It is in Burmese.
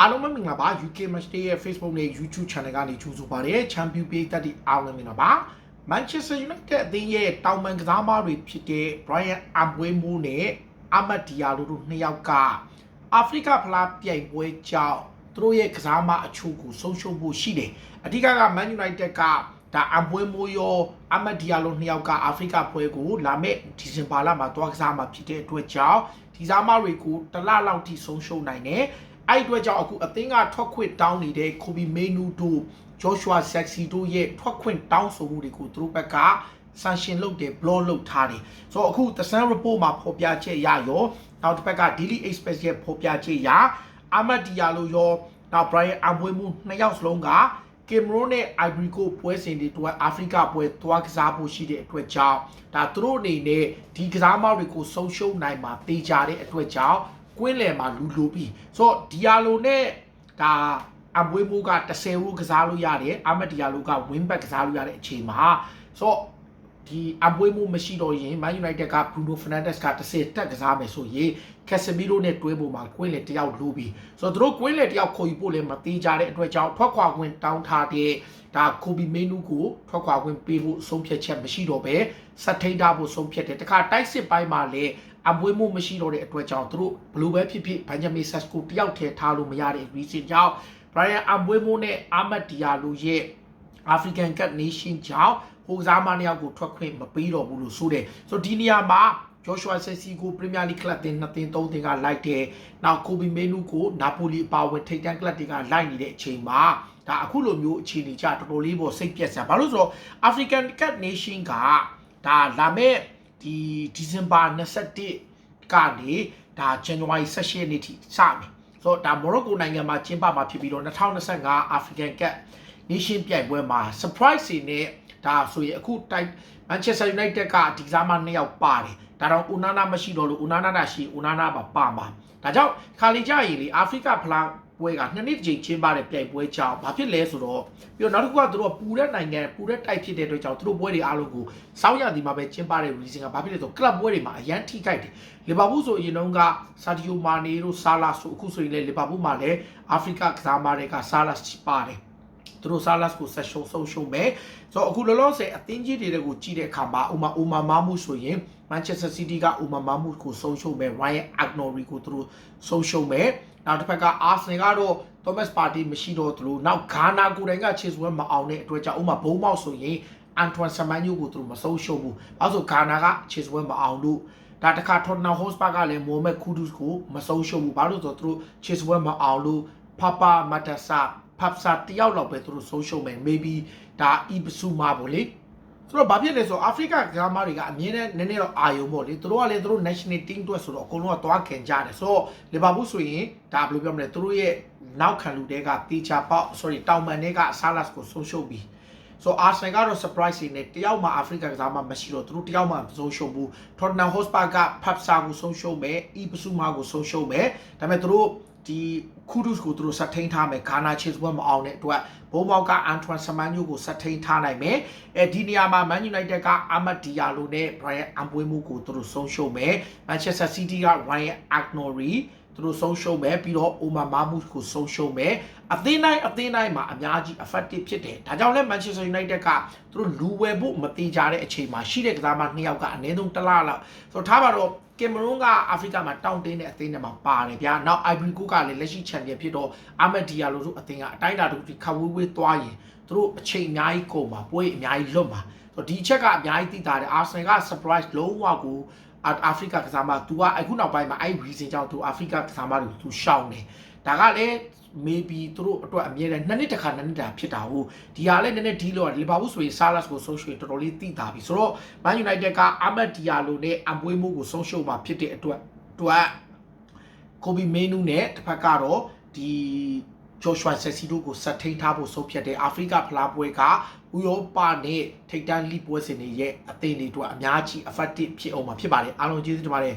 အားလုံးပဲမင်္ဂလာပါ UK Match Day ရဲ့ Facebook နဲ့ YouTube Channel ကနေကြိုဆိုပါရစေ Champion ပေးသက်တဲ့အားလုံးမင်္ဂလာပါ Manchester United အသင်းရဲ့တောင်ပန်ကစားမတွေဖြစ်တဲ့ Brian Ambeumo နဲ့ Amad Diallo တို့နှစ်ယောက်က အာဖရိကဖလားပြိုင်ပွဲကြောင့်သူတို့ရဲ့ကစားမအချို့ကိုဆုံးရှုံးဖို့ရှိတယ်အဓိကက Man United ကဒါအမ်ပွဲမိုးရောအမတ်ဒီယာလိုနှစ်ယောက်ကအာဖရိကပွဲကိုလာမယ့်ဒီဇင်ဘာလမှာတွားကစားမှာဖြစ်တဲ့အတွက်ကြောင့်ဒီစားမတွေကိုတစ်လလောက်ထိဆုံးရှုံးနိုင်တယ် အဲ့ဒီအတွက်ကြောင့်အခုအသင်းကထွက်ခွင့်တောင်းနေတဲ့ကိုဘီမေနူတို့ Joshua Sexy တို့ရဲ့ထွက်ခွင့်တောင်းဆိုမှုတွေကိုသူတို့ဘက်ကဆန်ရှင်လုပ်တယ် blog လုပ်ထားတယ်ဆိုတော့အခု The Sun Report မှာဖော်ပြချက်ရရောနောက်တစ်ဘက်က Daily Express ရဲ့ဖော်ပြချက်ရအမတ်ဒီယာလိုရောနောက် Brian အမွေမှုနှစ်ယောက်စလုံးကကင်မရွန်နဲ့ Ivory Coast ပွဲစဉ်တွေတော့အာဖရိကပွဲသွားကစားဖို့ရှိတဲ့အတွက်ကြောင့်ဒါသူတို့အနေနဲ့ဒီကစားမောက်တွေကိုဆုံးရှုံးနိုင်မှာတေချာတဲ့အတွက်ကြောင့် ကွင်းလယ်မှာလူလိုပြီးဆိုတော့ဒီယာလိုနဲ့ဒါအမွေးမိုးက30ဦးကစားလို့ရတယ်အမတ်ဒီယာလိုက win back ကစားလို့ရတဲ့အချိန်မှာဆိုတော့ဒီအပွေးမှုမရှိတော့ရင် Man United က Bruno Fernandes က30တက်ကစားမယ်ဆိုရင် Casemiro နဲ့တွဲဖို့မှာကွင်းလေတယောက်လိုပြီးဆိုတော့သူတို့ကွင်းလေတယောက်ခေါ်ယူဖို့လည်းမသေးကြတဲ့အတွက်ကြောင့်ထွက်ခွာခွင့်တောင်းထားတဲ့ဒါကိုဘီမေနူကိုထွက်ခွာခွင့်ပေးဖို့ဆုံးဖြတ်ချက်မရှိတော့ပဲစက်ထိန်ထားဖို့ဆုံးဖြတ်တယ်တခါတိုက်စစ်ပိုင်းမှာလည်း အပွေးမှုမရှိတော့တဲ့အတွက်ကြောင့်သူတို့ဘယ်လိုပဲဖြစ်ဖြစ်ဘန်ဂျမင်ဆက်ကိုတယောက်ထဲထားလို့မရတဲ့ reason ကြောင့် Brian Ambuemo နဲ့ Ahmed Diallo ရဲ့ African Cup Nation ကြောင့်ဟိုကစားမနှစ်ယောက်ကိုထွက်ခွင့်မပေးတော့ဘူးလို့ဆိုတယ်ဆိုတော့ဒီနေရာမှာ Joshua Sessi ကို Premier League Club တင်2တင်3တင်ကလိုက်တယ်နောက် Kobe Menu ကို Napoli ပါဝင်ထိပ်တန်း club တွေကလိုက်နေတဲ့အချိန်မှာဒါအခုလိုမျိုးအခြေအနေကြတော်တော်လေးပေါ်စိတ်ပြက်စရာဘာလို့ဆိုတော့ African Cup Nation ကဒါလာမဲ့ ဒီ December 21ကနေဒါ January 16ရက်နေ့ထိစမယ်ဆိုတော့ဒါ Morocco နိုင်ငံမှာကျင်းပမှာဖြစ်ပြီးတော့2025 African Cup Nation ပြိုင်ပွဲမှာ surprise တွေနဲ့ဒါဆိုရင်အခုတိုက် Manchester United ကဒီကစားမနှစ်ယောက်ပါတယ်ဒါတော့ဦးနာနာမရှိတော့လို့ဦးနာနာတာရှိဦးနာနာပါပါမှာဒါကြောင့်ခါလီကြရင်လေအာဖရိကဖလား ပွဲကနှစ်နှစ်ချိန်ချင်းပါတဲ့ပြိုင်ပွဲကြောင့်ဘာဖြစ်လဲဆိုတော့ပြီးတော့နောက်တစ်ခုကသူတို့ကပူတဲ့နိုင်ငံပူတဲ့တိုက်ဖြစ်တဲ့အတွက်ကြောင့်သူတို့ပွဲတွေအားလုံးကိုစောင်းရသည်မှာပဲကျင်းပတဲ့ reason ကဘာဖြစ်လဲဆိုတော့ club ပွဲတွေမှာအရန်ထိခိုက်တယ်လီဗာပူးဆိုအရင်တုန်းကဆာဒီယိုမာနေတို့ဆာလာဆိုအခုဆိုရင်လေလီဗာပူးမှာလည်းအာဖရိကကစားမတွေကဆာလာပါတယ် သူတို့ဆာလတ်ကိုဆက်ရှုံးဆုံးရှုံးမယ်ဆိုတော့အခုလောလောဆယ်အသင်းကြီးတွေကိုကြည့်တဲ့အခါမှာဥမာဥမာမာမှုဆိုရင် Manchester City ကဥမာမာမှုကိုဆုံးရှုံးမယ် Ryan Agnori ကိုသူတို့ဆုံးရှုံးမယ်နောက်တစ်ဖက်က Arsenal ကတော့ Thomas Partey မရှိတော့သူတို့နောက် Ghana ကိုယ်တိုင်က Chase West မအောင်တဲ့အတွက်ကြောင့်ဥမာဘုံမောက်ဆိုရင် Antoine Semenyo ကိုသူတို့မဆုံးရှုံးဘူး။အဲဆို Ghana က Chase West မအောင်လို့ဒါတခါ Tottenham Hotspur ကလည်း Mohamed Kudus ကိုမဆုံးရှုံးဘူး။ဘာလို့ဆိုတော့သူတို့ Chase West မအောင်လို့ Papa Matasa ဖပ်စာတယောက်လောက်ပဲသူတို့ဆုံးရှုံးမယ် maybe ဒါအီပစုမာပေါ့လေဆိုတော့ဘာဖြစ်လဲဆိုတော့အာဖရိကဂရမာတွေကအမြင်နဲ့နည်းနည်းတော့အာယုံပေါ့လေသူတို့ကလည်းသူတို့ national team အတွက်ဆိုတော့အကုန်လုံးကသွားခင်ကြတယ်ဆိုတော့လီဗာပူးဆိုရင်ဒါဘယ်လိုပြောမလဲသူတို့ရဲ့နောက်ခံလူတွေကတီချာပေါက် sorry တောင်မန်တွေကဆာလတ်ကိုဆုံးရှုံးပြီးဆိုအာဆန်ကတော့ surprise နေတယောက်မှအာဖရိကကစားမှမရှိတော့သူတို့တယောက်မှမဆုံးရှုံးဘူး Tottenham Hotspur ကဖပ်စာကိုဆုံးရှုံးမယ်အီပစုမာကိုဆုံးရှုံးမယ်ဒါပေမဲ့သူတို့ ဒီကူဒုစ်ကိုသူတို့ဆက်ထိန်ထားမယ်ဂါနာချစ်ဘွဲမအောင်တဲ့အတွက်ဘုံပေါကအန်ထွန်ဆမန်ညိုကိုဆက်ထိန်ထားနိုင်မယ်အဲဒီနေရာမှာမန်ယူနိုက်တက်ကအာမတ်ဒီယာလိုနဲ့ဘရိုင်အန်ပွေးမှုကိုသူတို့ဆုံးရှုံးမယ်မန်ချက်စတာစီးတီးကရိုင်အက်နော်ရီသူတို့ဆုံးရှုံးမယ်ပြီးတော့အိုမာမာမုကိုဆုံးရှုံးမယ်အသင်းတိုင်းအသင်းတိုင်းမှာအများကြီး effective ဖြစ်တယ်ဒါကြောင့်လဲ Manchester United ကသူတို့လူဝယ်ဖို့မတိကြတဲ့အချိန်မှာရှိတဲ့ကစားမနှစ်ယောက်ကအနည်းဆုံးတစ်လလောက်ဆိုတော့ထားပါတော့ ကင်မရွန်ကအာဖရိကမှာတောင်းတင်းတဲ့အသင်းတွေမှာပါတယ်ဗျာနောက်အိုင်ဗရီကိုကလည်းလက်ရှိချန်ပီယံဖြစ်တော့အာမက်ဒီယာလိုတို့အသင်းကအတိုင်းအတာတို့ဒီခဝေးဝေးသွားရင်သူတို့အချိန်အများကြီးကုန်ပါပွဲအများကြီးလွတ်ပါဆိုတော့ဒီအချက်ကအများကြီးသိတာတယ်အာဆင်က surprise လုံးဝကိုအာဖရိကကစားမသူကအခုနောက်ပိုင်းမှာအဲ့ reason ကြောင့်သူအာဖရိကကစားမတွေသူရှောင်တယ် ဒါကလည်း maybe သူတို့အတွက်အမြဲတမ်းနှစ်နှစ်တစ်ခါနှစ်နှစ်တာဖြစ်တာဟုတ်ဒီဟာလည်းနည်းနည်းဒီလိုလီဗာပူးဆိုရင်ဆာလတ်ကိုဆုံးရှုံးတော်တော်လေးတိတာပြီဆိုတော့ Man United ကအမတ်ဒီယာလိုနဲ့အပွေးမှုကိုဆုံးရှုံးမှာဖြစ်တဲ့အတွက်အတွက်ကိုဘီမေနူနဲ့တစ်ဖက်ကတော့ဒီ Joshua Sessi တို့ကိုဆက်ထိန်ထားဖို့ဆုံးဖြတ်တဲ့အာဖရိကဖလားပွဲကဥရောပနဲ့ထိပ်တန်းလိပွဲစဉ်တွေရဲ့အသင်းတွေအတွက်အများကြီး effective ဖြစ်အောင်မှာဖြစ်ပါတယ်အားလုံးကျေးဇူးတင်ပါတယ်